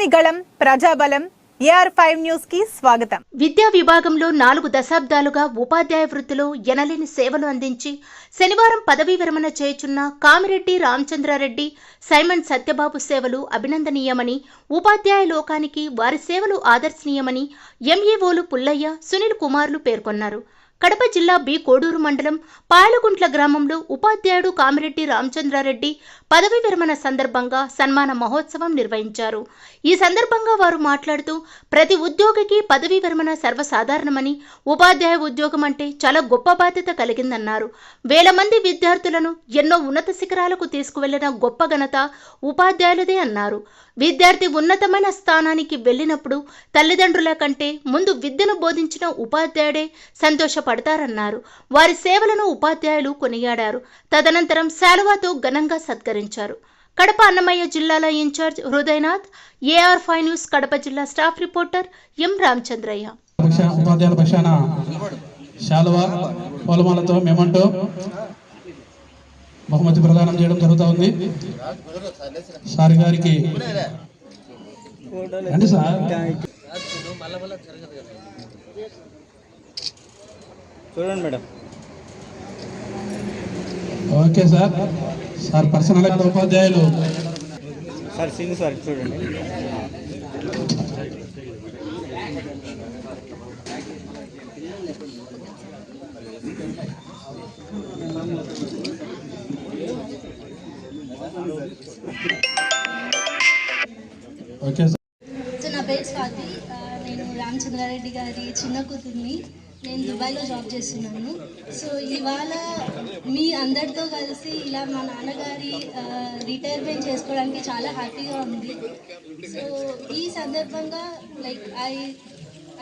ప్రజలని ప్రజాబలం AR five న్యూస్కి స్వాగతం. విద్యా విభాగంలో నాలుగు దశాబ్దాలుగా ఉపాధ్యాయ వృత్తిలో ఎనలేని సేవలు అందించి శనివారం పదవీ విరమణ చేయుచున్న కామిరెడ్డి రామచంద్రారెడ్డి సైమన్ సత్యబాబు సేవలు అభినందనీయమని ఉపాధ్యాయ లోకానికి వారి సేవలు ఆదర్శనీయమని ఎంఈఓలు పుల్లయ్య సునీల్ కుమార్లు పేర్కొన్నారు. కడప జిల్లా బి కోడూరు మండలం పాయలగుంట్ల గ్రామంలో ఉపాధ్యాయుడు కామిరెడ్డి రామచంద్రారెడ్డి పదవి విరమణ సందర్భంగా సన్మాన మహోత్సవం నిర్వహించారు. ఈ సందర్భంగా వారు మాట్లాడుతూ ప్రతి ఉద్యోగికి పదవీ విరమణ సర్వసాధారణమని ఉపాధ్యాయ ఉద్యోగం అంటే చాలా గొప్ప బాధ్యత కలిగిందన్నారు. వేల మంది విద్యార్థులను ఎన్నో ఉన్నత శిఖరాలకు తీసుకువెళ్ళిన గొప్ప ఘనత ఉపాధ్యాయులదే అన్నారు. విద్యార్థి ఉన్నతమైన స్థానానికి వెళ్ళినప్పుడు తల్లిదండ్రుల కంటే ముందు విద్యను బోధించిన ఉపాధ్యాయుడే పడతారన్నారు. వారి సేవలను ఉపాధ్యాయులు కొనియాడారు. తదనంతరం శాలువాతో ఘనంగా సత్కరించారు. కడప అన్నమయ్య జిల్లాల incharge Hridayanath AR five news Kadapa జిల్లా స్టాఫ్ రిపోర్టర్ ఎం రామచంద్రయ్య. ఉపాధ్యాయుల పక్షాన శాలువ పూలమాలతో మేమంటూ బహుమతి ప్రదానం చేయడం జరుగుతూ ఉంది సార్ గారికి అండి సార్. చూడండి madam. Okay sir. Sir personal ఉపాధ్యాయులు. సార్ సింగ్ సార్ చూడండి. Okay sir. నా పేరు స్వాతి. నేను రామచంద్రారెడ్డి గారి చిన్న కూతుర్ని. నేను దుబాయ్లో జాబ్ చేస్తున్నాను. సో ఇవాళ మీ అందరితో కలిసి ఇలా మా నాన్నగారి రిటైర్మెంట్ చేసుకోవడానికి చాలా హ్యాపీగా ఉంది. సో ఈ సందర్భంగా like I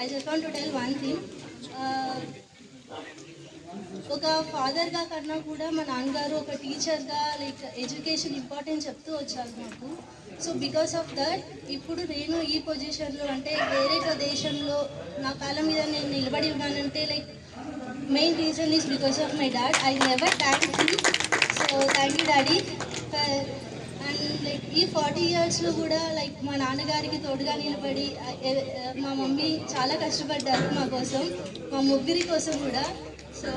I just want to tell one thing ఒక ఫాదర్గా కన్నా కూడా మా నాన్నగారు ఒక టీచర్గా లైక్ ఎడ్యుకేషన్ ఇంపార్టెన్స్ చెప్తూ వచ్చారు నాకు సో బికాస్ ఆఫ్ దట్ ఇప్పుడు నేను ఈ పొజిషన్లో అంటే వేరే దేశంలో నా కాలం మీద నేను నిలబడి ఉన్నానంటే like main reason is because of my dad I never thank you so thank you daddy and like ఈ ఫార్టీ ఇయర్స్లో కూడా లైక్ మా నాన్నగారికి తోడుగా నిలబడి uh, uh, మా మమ్మీ చాలా కష్టపడ్డారు మా కోసం మా ముగ్గురి కోసం కూడా. So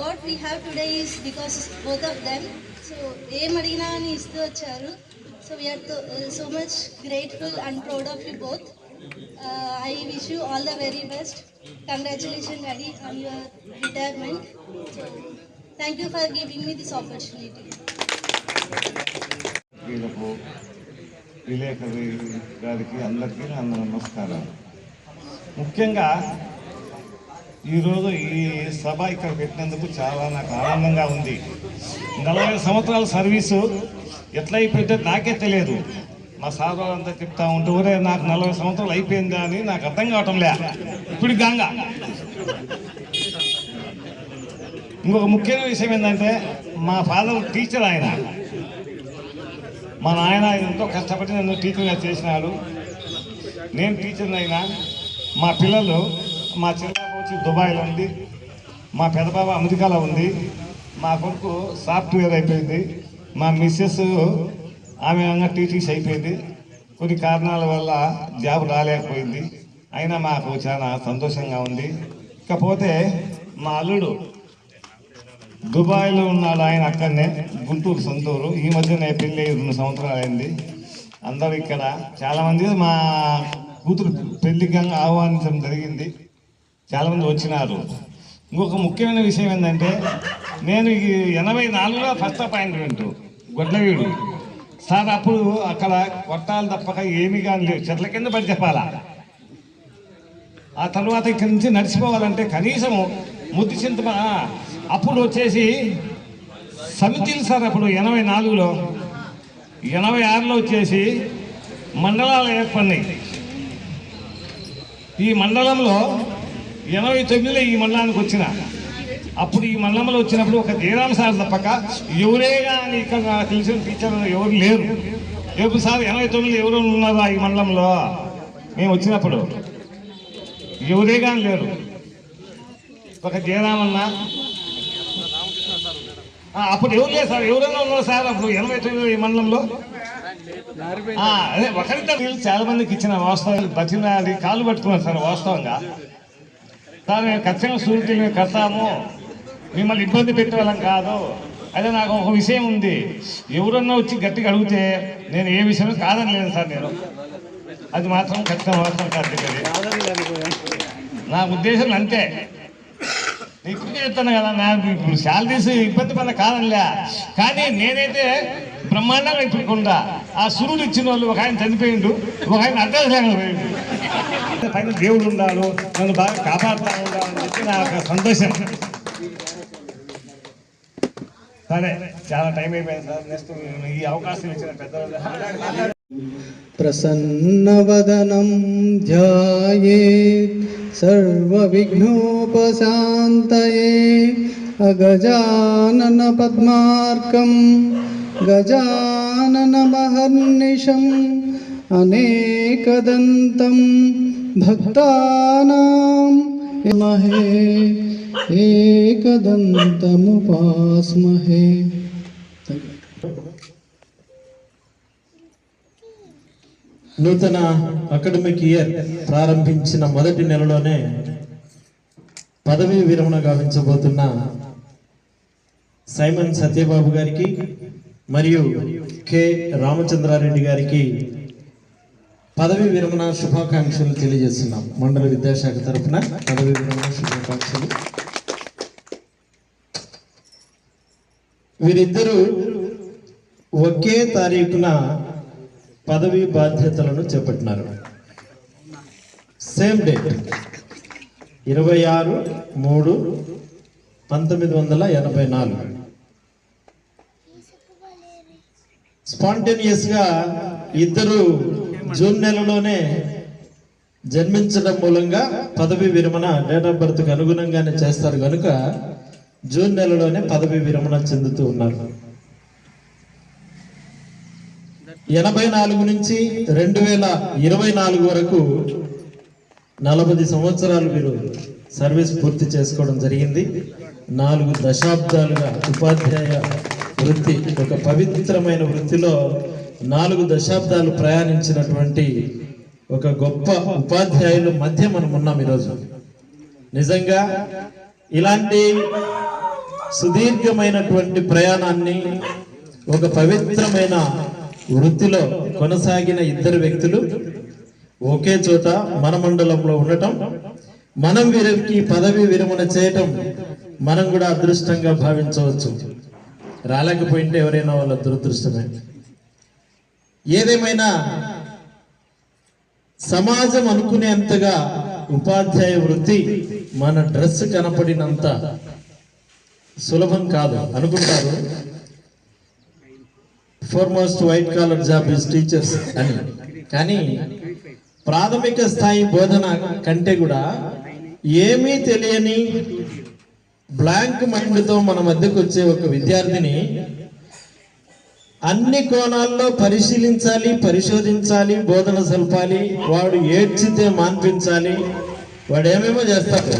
what we have today is because both of them so ఏం అడిగినా అని ఇస్తూ వచ్చారు. So we are so much grateful and proud of you both I wish you all the very best congratulation daddy on your retirement so thank you for giving me this opportunity వీళ్ళకు విలేకరి గారికి అందరికీ అందరూ నమస్కారాలు. ముఖ్యంగా ఈరోజు ఈ సభ ఇక్కడ పెట్టినందుకు చాలా నాకు ఆనందంగా ఉంది. నలభై సంవత్సరాల సర్వీసు ఎట్లా అయిపోయిందో నాకే తెలియదు. మా సార్ వాళ్ళంతా చెప్తా ఉంటే ఊరే నాకు నలభై సంవత్సరాలు అయిపోయిందా అని నాకు అర్థం కావటం లే. ఇప్పుడు గంగ ఇంకొక ముఖ్యమైన విషయం ఏంటంటే మా ఫాదర్ టీచర్ ఆయన. మా నాయన ఎంతో కష్టపడి నన్ను టీచర్గా చేసినాడు. నేను టీచర్ అయినా మా పిల్లలు మా చిన్న వచ్చి దుబాయ్లో ఉంది. మా పెదబాబు అమెరికాలో ఉంది. మా కొడుకు సాఫ్ట్వేర్ అయిపోయింది. మా మిస్సెస్ ఆమె ఏమన్నా టీచర్స్ అయిపోయింది. కొన్ని కారణాల వల్ల జాబ్ రాలేకపోయింది. అయినా మాకు చాలా సంతోషంగా ఉంది. ఇకపోతే మా అల్లుడు దుబాయ్లో ఉన్నాడు ఆయన అక్కడనే గుంటూరు సొంతూరు. ఈ మధ్యనే పెళ్ళి రెండు సంవత్సరాలు అయింది. అందరూ ఇక్కడ చాలామంది మా కూతురు పెళ్ళికి ఆహ్వానించడం జరిగింది. చాలామంది వచ్చినారు. ఇంకొక ముఖ్యమైన విషయం ఏంటంటే నేను ఈ ఎనభై నాలుగులో ఫస్ట్ అపాయింట్మెంట్ గొడ్లవీడు. సార్ అప్పుడు అక్కడ కొట్టాలు తప్పక ఏమీ కానీ లేవు చెట్ల కింద పడి చెప్పాలా? ఆ తర్వాత ఇక్కడి నుంచి నడిచిపోవాలంటే కనీసం ముద్దు చింతమ అప్పుడు వచ్చేసి సమితిలు సార్ అప్పుడు ఎనభై నాలుగులో. ఎనభై ఆరులో వచ్చేసి మండలాలు ఏర్పడినాయి. ఈ మండలంలో ఎనభై తొమ్మిదిలో ఈ మండలానికి వచ్చిన. అప్పుడు ఈ మండలంలో వచ్చినప్పుడు ఒక జయరామ్ సార్ తప్పక ఎవరే కానీ ఇక్కడ నాకు తెలిసిన టీచర్ ఎవరు లేరు. రేపు సార్ ఎనభై తొమ్మిదిలో ఎవరు ఉన్నారా ఈ మండలంలో మేము వచ్చినప్పుడు ఎవరే కానీ లేరు. ఒక జయరామన్న. అప్పుడు ఎవరు లేదు సార్? ఎవరైనా ఉన్నారు సార్ అప్పుడు ఎనభై తొమ్మిది ఈ మండలంలో అదే ఒకరిద్దరు చాలా మందికి ఇచ్చిన వాస్తవం బతినాలి కాలు పట్టుకున్నారు సార్ వాస్తవంగా. సార్ మేము ఖచ్చితంగా సూరిటీ మేము కడతాము. మిమ్మల్ని ఇబ్బంది పెట్టేవాళ్ళం కాదు. అదే నాకు ఒక విషయం ఉంది. ఎవరన్నా వచ్చి గట్టిగా అడిగితే నేను ఏ విషయం కాదని లేదు సార్ నేను. అది మాత్రం ఖచ్చితంగా మాత్రం కాదు నా ఉద్దేశం అంతే. నేను ఇప్పటికే చెప్తాను కదా నాకు ఇప్పుడు శాలరీస్ ఇబ్బంది పడ కాదనిలే కానీ నేనైతే బ్రహ్మాండంగా ఇప్పుడు ఆ సురుడు ఇచ్చిన వాళ్ళు ఒక ఆయన చనిపోయిండు ఒక ఆయన అడ్రస్ లేకుండా పోయిండు. పైన దేవుడు ఉన్నాడు నన్ను బాగా కాపాడుతా ఉన్నాడు అని చెప్పి నాకు సంతోషం సరే చాలా టైం అయిపోయింది సార్ నెక్స్ట్ ఈ అవకాశం ఇచ్చిన పెద్దవాళ్ళు. ప్రసన్నవదనం ధ్యాయేత్ సర్వవిఘ్నోపశాంతయే అగజానన పద్మార్కం గజానన మహర్నిశం అనేకదంతం భక్తానాం మహే ఏకదంతముపాస్మహే నూతన అకాడమిక్ ఇయర్ ప్రారంభించిన మొదటి నెలలోనే పదవీ విరమణ గావించబోతున్న సైమన్ సత్యబాబు గారికి మరియు కె రామచంద్రారెడ్డి గారికి పదవీ విరమణ శుభాకాంక్షలు తెలియజేస్తున్నాం మండల విద్యాశాఖ తరపున పదవీ విరమణ శుభాకాంక్షలు. వీరిద్దరూ ఒకే తారీఖున పదవి బాధ్యతలను చేపట్టినారు. సేమ్ డేట్ ఇరవై ఆరు మూడు పంతొమ్మిది వందల ఎనభై నాలుగు. స్పాంటేనియస్గా ఇద్దరు జూన్ నెలలోనే జన్మించడం మూలంగా పదవి విరమణ డేట్ ఆఫ్ బర్త్కు అనుగుణంగానే చేస్తారు కనుక జూన్ నెలలోనే పదవి విరమణ చెందుతూ ఉన్నారు. ఎనభై నాలుగు నుంచి రెండు వేల ఇరవై నాలుగు వరకు నలభై సంవత్సరాలు వీరు సర్వీస్ పూర్తి చేసుకోవడం జరిగింది. నాలుగు దశాబ్దాలుగా ఉపాధ్యాయ వృత్తి ఒక పవిత్రమైన వృత్తిలో నాలుగు దశాబ్దాలు ప్రయాణించినటువంటి ఒక గొప్ప ఉపాధ్యాయుల మధ్య మనం ఉన్నాం ఈరోజు. నిజంగా ఇలాంటి సుదీర్ఘమైనటువంటి ప్రయాణాన్ని ఒక పవిత్రమైన వృత్తిలో కొనసాగిన ఇద్దరు వ్యక్తులు ఒకే చోట మన మండలంలో ఉండటం మనం వీరికి పదవి విరమణ చేయటం మనం కూడా అదృష్టంగా భావించవచ్చు. రాలేకపోయింటే ఎవరైనా వాళ్ళ దురదృష్టమే. ఏదేమైనా సమాజం అనుకునేంతగా ఉపాధ్యాయ వృత్తి మన డ్రెస్ కనపడినంత సులభం కాదు. అనుకుంటారు? Foremost white collar job is teachers అని. కానీ ప్రాథమిక స్థాయి బోధన కంటే కూడా ఏమీ తెలియని బ్లాంక్ మైండ్తో మన మధ్యకు వచ్చే ఒక విద్యార్థిని అన్ని కోణాల్లో పరిశీలించాలి పరిశోధించాలి బోధన సల్పాలి వాడు ఏడ్చితే మాన్పించాలి వాడు ఏమేమో చేస్తాడు.